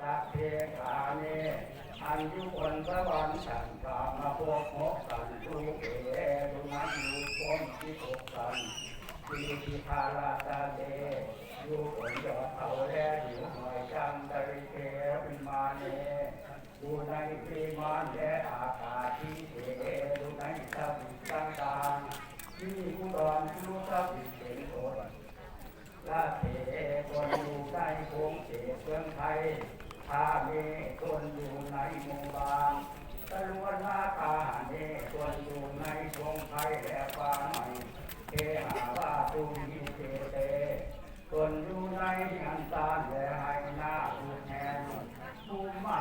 สัพเพกาเมอันยุคนสวรรค์สันกามาพวกหกสันทุเกดุนันยุคมที่หกสันทีทิพาราตาเตยุคนยอดเขาแลอยู่หน่อยจังตริเกวิมาเนอยู่ในปีมานและอากาศที่เทดูในสัพพิต่างๆที่กุดรทุสัพพิเป็นโทษลาเถคนอยู่ในกรุงเทเมืองไทย ถ้ามีคนอยู่ในหมู่บ้านตะลวนนาตาเนคนอยู่ในกรุงไทยและป่าใหม่เอหาว่าตุมีเตเตคนอยู่ในอันตานและให้หน้าดูแทนผู้มา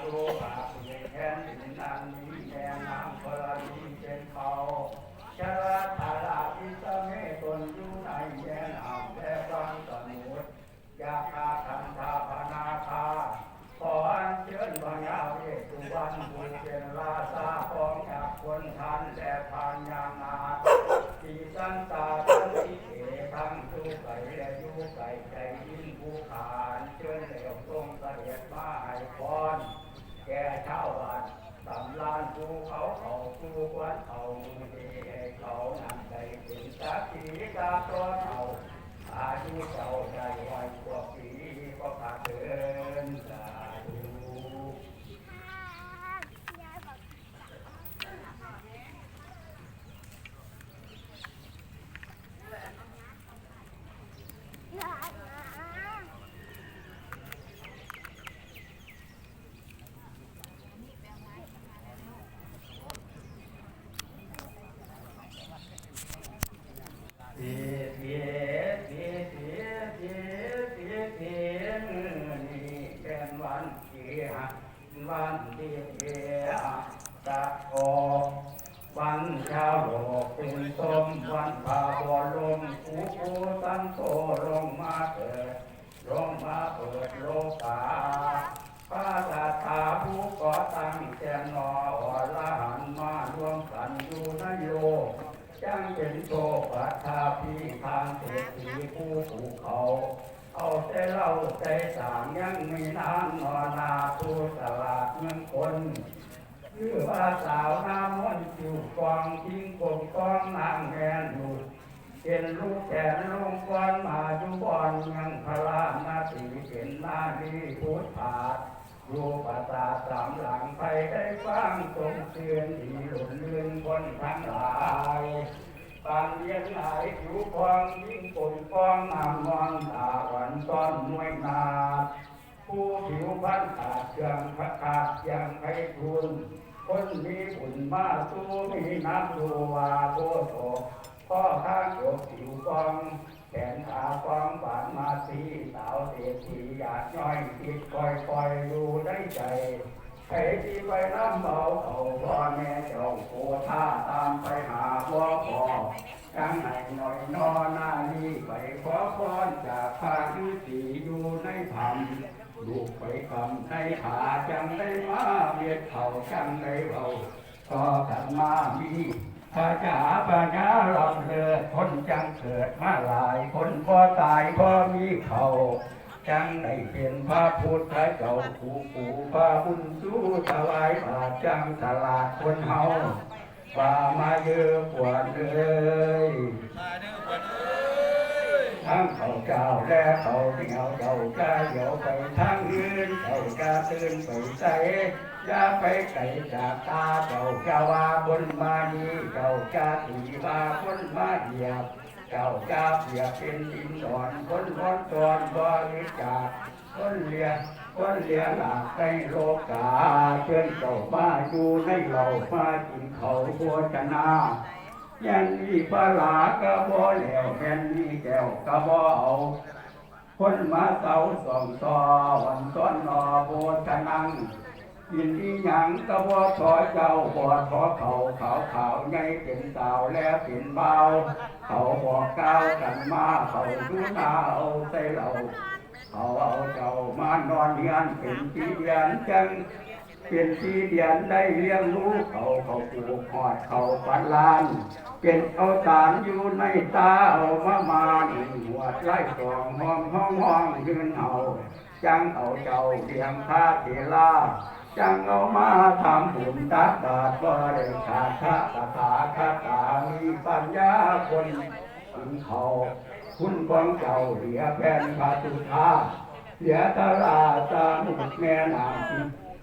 เพียแทนดินนันนี้แทนน้ำพลานีเป็นเขาชะลาธาราพิสเมคนอยู่ในแย่น้ำและบางสมุทรยาคาทันทาพนาคา ขออัญเชิญพญาเวสสุวรรณผู้เป็นราชาของจากคนทันและพานยางนาทีสันตาทันทิเอทั้งทุกไก่และ ยุใส่ใจยิ่งผู้ขานเชิญเหลวทรงเสด็จมาให้พรแก่ชาวบ้านสำลานภูเขาเขาภูควันเขามือดีเขานำใจถึงสักขีกาตัวเขาอายุเจ้าได้ไว้กว่าปีก็ขาดเดินสาธุ เสียเสียเสียเสียเสียเสียเสียนี่ เป็นวันดีเกียตะโกวันช้าโลกเป็นต้มวันพาบอลมกูกูตันโตลงมาเกิดลงมาเปิดโลกาพระตาตาผู้ก่อตั้งแจนนออรหันมารวมกันอยู่นโลกจังเป็นโชคปัทาพี่ทางเศรษฐีผู้ผูกเขา เอาแต่เล่าใจสางยังมีน้ำนอนาผู้ตลาดเมืองคนชื่อว่าสาวน้ำมันต์จิวกองทิ้งกงกองนางแมนอยู่เป็นลูกแขนลงกวนมาอยู่บอนยังพลานาตีเป็นหน้าดีพุทธาสอยู่ปราสามหลังไปได้ฟังทรงเตือนดีหลุนเลื่อนคนทั้งหลาย ปานเลียงหายผิวพองยิ่งปนฟองนำมองตาหวันต้อนมวยนาผู้ผิวพันขาดเครื่องพระขาดยังไพทุนคนมีบุญมาสู้มีน้ำดูวาโพโตพ่อข้างยกผิวฟองแขนขาฟองบานมาสีสาวเศรษฐีอยากย่อยคิดคอยคอยอยู่ได้ใจ ใครที่ไปน้ำเบาเขาพ่อแม่เจ้าโคท่าตามไปหาพ่อพ่อจังไหนหน่อยนอหน้านี้ไปขอพรจากพระฤาษีอยู่ในธรรมลูกไปคำในขาจังได้มาเบียดเขาจังได้เบาก็กันมามีพระจ๋าพระจ๋าลำเลิศคนจังเกิดมาหลายคนพอตายพอมีเขา จังได้เป็นพระพุทธเจ้าผูผูพระบุญสู้ถวายบาทจังตลาดคนเฮาว่ามาเยอะกว่าเลยมาเด้อวันเอ้ยทั้งเขาเจ้าและเขาเหนียวเจ้าจะเดี๋ยวไปทางอื่นเจ้าจะตื่นไปใส่อย่าไปไกลจากตาเจ้าจะว่าบนมานีเจ้าจะตีว่าคนมาเหยียบ เจ้าจะเปียกเป็นดินดอนคนร้อนตอนบริจาคคนเลียคนเลียหลากในโลกาเชิญเจ้ามาอยู่ในเหล่ามากินเขาโภชนายันมีปลาหลากระบอแล้วแม่นมีแก้วกระบอเอาคนมาเสาสองซอวันซ้อนนอโบชนังยินดีหยังกระบอถอยเจ้าบอถอเขาขาวขาวไงเป็นสาวและเป็นเบา เขาบอกก้าวกันมา เขาดูนาเอาใส่เรา เขาเอาเจ้ามานอนเฮียนเป็นที่เดียนจังเป็นที่เดียนได้เลี้ยงลูกเขาเขาปลูกหอดเขาปันลาน เป็นเอาตานอยู่ในตาเอามามาหนหัวไล่กองห้องห้องห้องยืนเอาจังเอาเจ้าเลี้ยงพาเทลา จังเอามาทำบุญตักบาตรบ่ได้ขาดพระตาคาตามีปัญญาคนถึงเขา คุณของเจ้าเหลือแผ่นพระสุธาเหลือตาราตาหนุกแม่นาง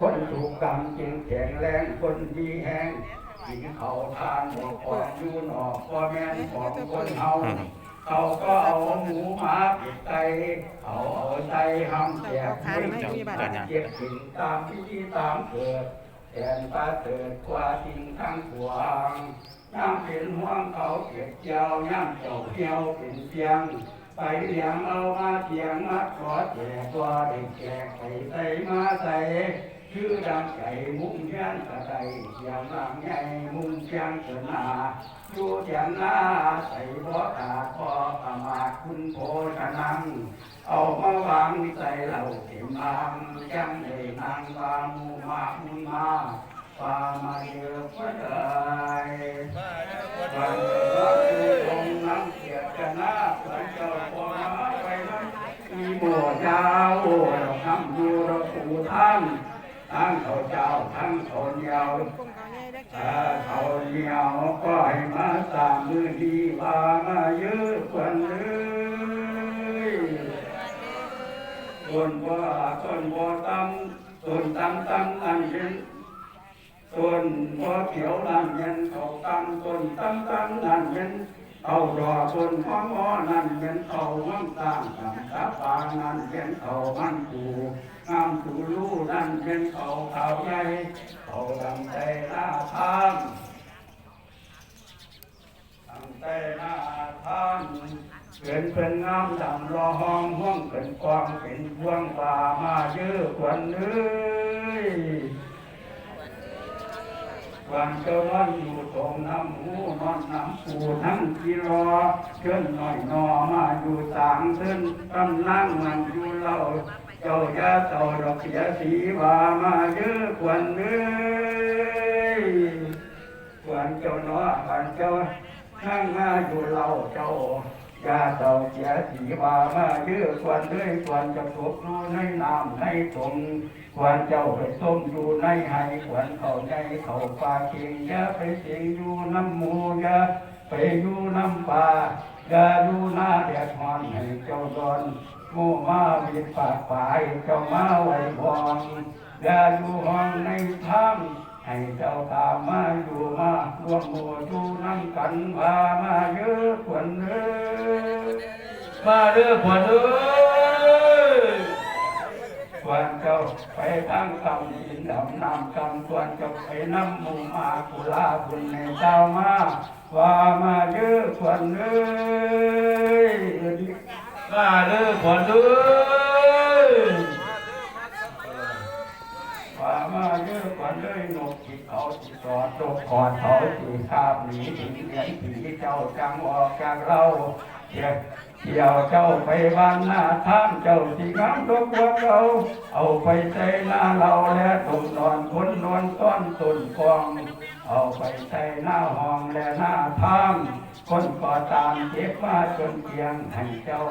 คนถูกกรรมจึงแข็งแรงคนมีแห้งกินเขาทานหมดของอยู่นอกพ่อแม่นของคนเฮา เขาก็เอาหมูหมาปิดไตเอาเอาไตห้ำแจกให้เจ็บกินตามพิธีตามเกิดแทนปลาเกิดกว่าจริงทั้งปวงย่ำเป็นห่วงเขาเก็บเจ้าย่ำเจ้าเที่ยวเป็นเพียง ไปเลี้ยงเอามาเทียงมาขอแจกว่าได้แจกไปใส่มาใส่ ชื่อดังไก่มุ้งยันกระไดเสียงรังใหญ่มุ้งเชียงเสนาอยู่เทียงหน้าใส่บ่ขาดพอประมาทคุณโพชนัง เอามาวางใส่เหล่าเข็มนางยังได้นางวางมูมามุนมาปามาเยอะก็ได้มาเด้อพ่อวัเด้นองน้ำเกียรตินาพระเจ้าพอมาไปนั้นมีโบยาวเราทำอยู่เราปูท่าน ทั้งเขาเจ้าทั้งเขาเยาวเขาใหญ่ได้ถ้าเขาเดียวก็ให้มาสามมือดีว่ามาเยอะกว่าเลยคนบ่คนบ่ตำส่วนตำตำอันเป็นส่วนพอเขียวนั่นเย็นเขาตั้งต้นตั้งตั้งนั่นเย็น เอาดอกต้นของอ้อนั่นเย็นเขามั่งตั้งตั้งตาปานั่นเย็นเขามันปูงามปูลูนั่นเย็นเขาขาใหญ่เขาดำใจหน้าทางดำใจหน้าทางเป็นเป็นงามดำรอห้องห้องเป็นกวางเป็นพวงป่ามาเยอะกว่านื้ วันเจ้าวันอยู่ตรงน้ำหูนอนน้ำปูทั้งกิรอเชิญหน่อยนอมาอยู่สางเส้นกำลังมันอยู่เล่าเจ้ายาเจ้าดอกเสียสีว่ามาเยอะกวนเอ้ยกวนเจ้าเนาะวันเจ้านั่งมาอยู่เล่าเจ้า ยาเจ้าเสียสีว่ามาเยอะกวนเอ้ยกวนจะตกรู้ในน้ำในตงควรเจ้าไปต้มอยู่ในไห้ควรเข้าใจเข้าป่าเคียงยาไปเสียงอยู่น้ำหมูยาไปอยู่น้ำป่าอย่าอยู่หน้าแดดฮ้อนให้เจ้าดอนหมูมาวิดปากป่าให้เจ้ามาไว้บองอย่าอยู่ห้องในถ้ำ ให้เจ้าตามมาอยู่มารวมหมู่อยู่น้ำกันพามาเยอะควรเอ้ยมาเด้อพ่อเด้อควรเจ้าไปตั้งคำดินดำนำคำควรเจ้าไปน้ำหมูมากุลาคุณในเจ้ามาว่ามาเยอะควรเอ้ยมาเด้อพ่อเด้อ ว่ามา เยอะควรเอ้ยนกจิตเขาจิตสอดตกกอดเขาจีคาบหนีถึงเรียนผีเจ้าจังออกจากเราเที่ยวเที่ยวเจ้าไปบ้านหน้าท่ามเจ้าที่งามทุกพวกเราเอาไปใส่หน้าเราและตุ่มนอนคนนอนต้อนตุนฟอง เอาไปใส่หน้าห้องและหน้าท่ามคนก่อตามเจ็บมาจนเพียงให้เจ้า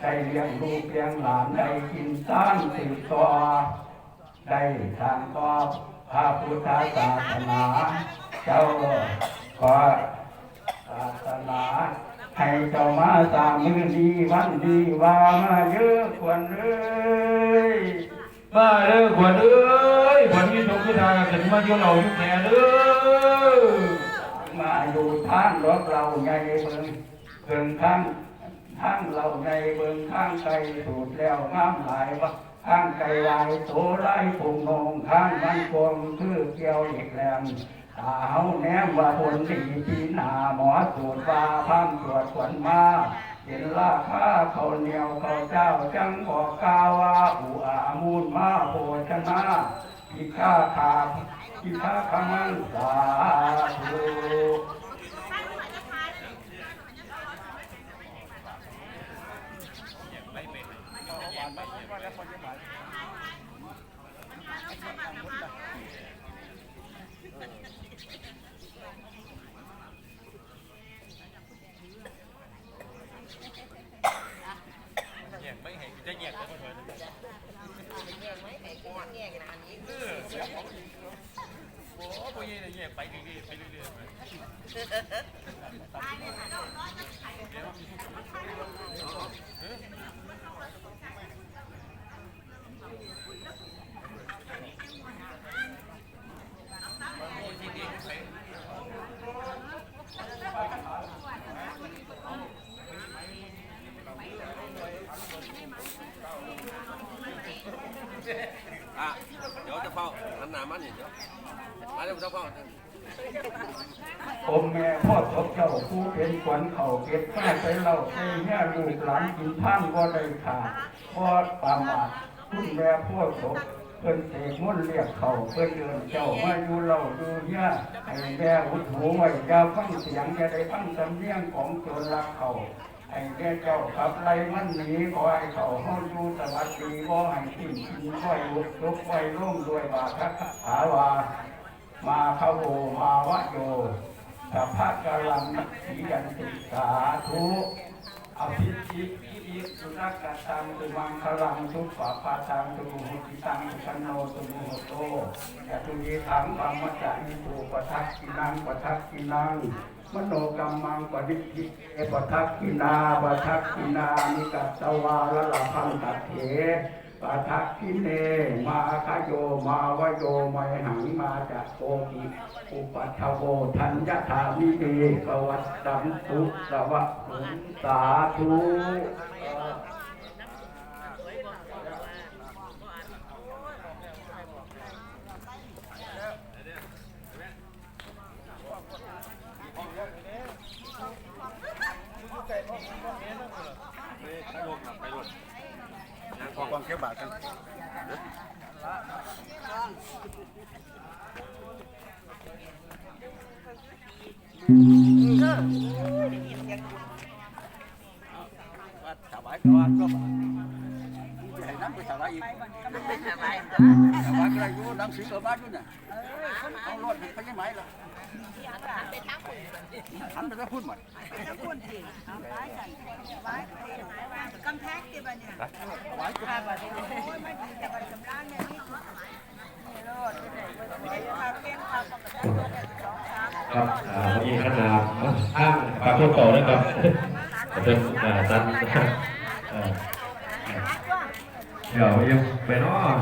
ได้เลี้ยงลูกเลี้ยงหลานได้กินสร้างสืบต่อ ได้ทางต่อพระพุทธศาสนา เจ้าขอศาสนาให้เจ้ามาสางมือดีวันดีว่ามาเยอะควรเลยมาเด้อพ่อเด้อพ่อมีทุกข์คือทางกันมาอยู่เราอยู่แก่เด้อมาอยู่ทางรถเราไงเบิ่งเบิ่งข้างทางเราไงเบิ่งข้างไกลสูดแล้วงามหลายวะ ข้างไกลลายโตไล่ปุ่งนงข้างมันกวงคือเกี่ยวอีกแรงตาเฮาแนมว่าผลดีที่หนาหมอตรวจว่าพังตรวจขวัญมาเห็นราคาเขาเหนียวเขาเจ้าจังบอกกล่าวว่าอุอามูลมาโภชนะพิฆาขาพิฆาขมันสาธุ แยกไม่ให้จะแยกแล้วพ่อเด้อ อะเดี๋ยวจะเฝ้าหันหน้ามานี่เดี๋ยวมาเดี๋ยว จะเฝ้าอมแม่พ่อศพเจ้าผู้เป็นขวัญเขาเก็บข้าใส่เราใส่แม่ลูกหลานกินท่านก็ได้ขาดพ่อปามาคุณแม่พ่อศพเพิ่นเสกมุ่นเรียกเขาเพิ่นเดินเจ้ามาอยู่เราดูย่าให้แม่อุดหูไว้ยาฟังเสียงอย่าได้ฟังสำเนียงของโจรลักเขาให้แม่เจ้าขับไล่มันหนีขอให้เขาห้องอยู่สวัสดีก็ให้ทิ้งทิ้งไว้ลุกลุกไว้ร่วมด้วยบาทักขาวา มาคาโวมาวะโยสัพพะกลังนักขียันติสาธุอภิชิตอิสุนักกตังตุมังคลังทุปปะปาตังตุหุติตังตุชนโนตุมุหโตยะตุยีถังปัมมะจานิโตปะทักกินังปะทักกินังมโนกรรมังปฏิทิเอปะทักกินาปะทักกินานิกัตตวาละละพังตัดเถ ปะทักขิเนมาคโยมาวโยไมหังมาจากโกกิอุปัชโวทัญญาธามิเตสวัตสัมตุสวะสุสาธุ ขอกองเก็ บบาทกันว่าถวายก่อนก็ให้น้ำไปถวายอีกถวายก็ได้อยู่น้ำสีกับบ้านด้วยน่ะเอารถไปยังไงล่ะ ทำไปแล้วพูดหมดกำแพงที่บ้านเนี่ยโอ้ยมันดีแต่ว่าสำลักเนี่ยนี่นี่รถไอ้ข้าวเก่งข้าวปกติสองสามครับอ่าวันนี้ขนาดข้างปากคนโตนะครับเป็นอ่าตันอ่าเดี๋ยวยังไปเนาะ